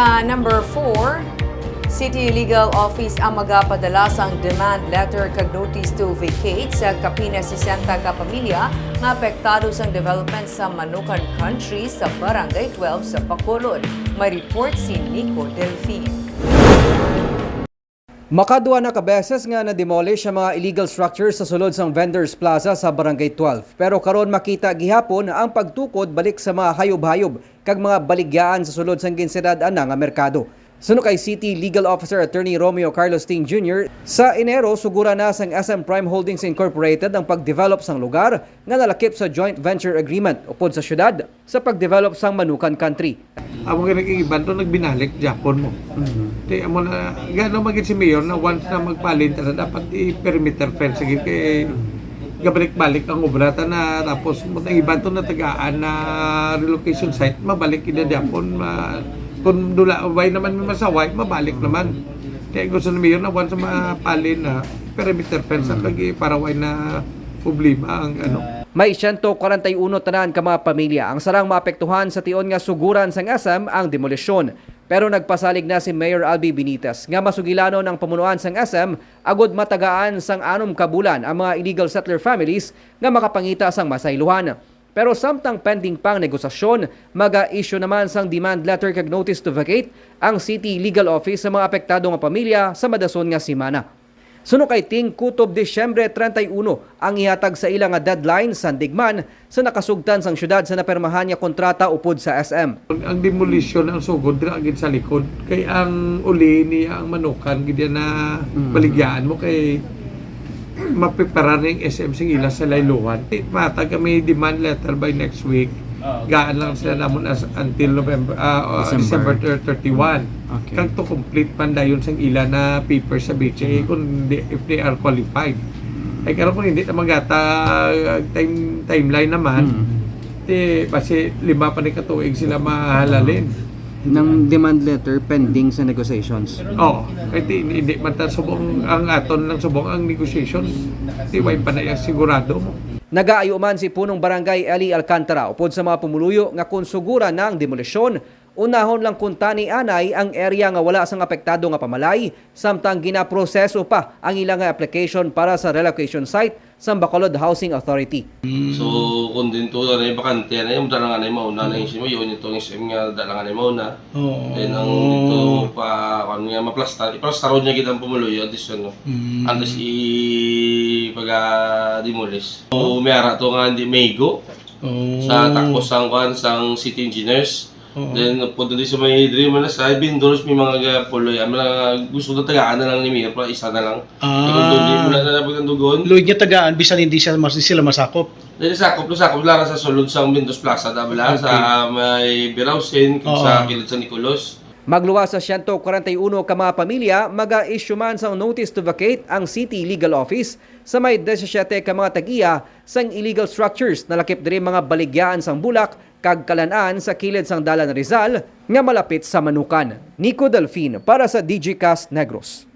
Sa number 4, City Legal Office ang magapadala sang demand letter kag notice to vacate sa kapina 60 ka pamilya nga apektado sang development sa Manukan Country sa Barangay 12 sa Bacolod. May report si Nico Delfin. Makadua na kabeses nga na-demolish ang mga illegal structures sa sulod sang Vendors Plaza sa Barangay 12. Pero karon makita gihapon ang pagtukod balik sa mga hayob-hayob kag mga baligyaan sa sulod sang ginsidad ana nga merkado. Suno kay City Legal Officer Attorney Romeo Carlos Ting Jr., sa Enero sugura na sang SM Prime Holdings Incorporated ang pagdevelop sang lugar nga nalakip sa joint venture agreement upod sa syudad sa pagdevelop sang Manukan Country. Amo nga nag-iban to nagbinalik Japon mo. Di amo na gano magit si Mayor na once na magpalit na dapat i-perimeter fence gid kay gabalik-balik ang obra ta na tapos mo nang iban to na tagaan na relocation site mabalik ina Japon ma kung dula way naman may masaway mabalik naman. Kaya gusto ni Mayor na once na mapalin na perimeter fence ang kagi para way na problema ang ano May 141 tanan ka mga pamilya ang sarang maapektuhan sa tion nga suguran sang SM ang demolisyon. Pero nagpasalig na si Mayor Albi Benitez nga masugilanon ang pamunuan sang SM agod matagaan sang anom ka bulan ang mga illegal settler families nga makapangita sang masayluhan. Pero samtang pending pang negosasyon, maga-issue naman sang demand letter kag notice to vacate ang City Legal Office sa mga apektado nga pamilya sa madason nga simana. Suno kay Ting Kutob Disyembre 31 ang ihatag sa ilang nga deadline sa digman sa nakasugtan sang syudad sa napermahan nga kontrata upod sa SM. ang demolition ang sugod dira agad sa likod. Kay ang uli niya ang manukan gid na baligyaan mo kay mapipara ng SM sing ila sa layluhan. Mata kami demand letter by next week gaan lang sila namon as until November ah, ah, December. 31 Okay. kang to complete man dayon sang ila na paper sa BHA kung di, if they are qualified ay karon kung hindi na magata time timeline naman di kasi lima pa ni katuig sila mahalalin. ng demand letter pending sa negotiations. Oo. Di- hindi, hindi man ta subong ang aton ng subong ang negotiation. Di way pa na yung sigurado mo. Nagaayo man si punong barangay Eli Alcantara upod sa mga pumuluyo nga kung sugura na ang demolisyon, unahon lang kuntani anay ang area nga wala sang apektado nga pamalay, samtang ginaproseso pa ang ilang nga application para sa relocation site sa Bacolod Housing Authority. So, kung din to, ano yung bakante na yung dalangan na yung mauna na yung simo, yun ito yung sim nga dalangan na yung mauna. Then, ang dito pa, kung nga maplastar, iplastar niya kitang pumuloy, at least ano, antes i pag demolish. So, may ara to nga hindi meigo sa takbo sang kwan sang city engineers. Then, punta din sa may dream na sa Bindoros, may mga puloy. Ang mga gusto na tagaan na lang ni Mia, para isa na lang. Ah. Kung hindi mo na na pagkandugon. Luwid niya tagaan, bisan hindi siya, mas, sila masakop. Dahil sakop na sakop lara sa sulod sa Windows Plaza, dabla sa may Birausin, Oo. sa kilid sa Nicolos. Magluwas sa 141 ka mga pamilya, maga-issue man sa notice to vacate ang City Legal Office sa may 17 ka mga tagiya sang illegal structures na lakip diri mga baligyaan sang bulak kag kalanaan sa kilid sang Dalan Rizal nga malapit sa Manukan. Nico Delfin para sa DGCast Negros.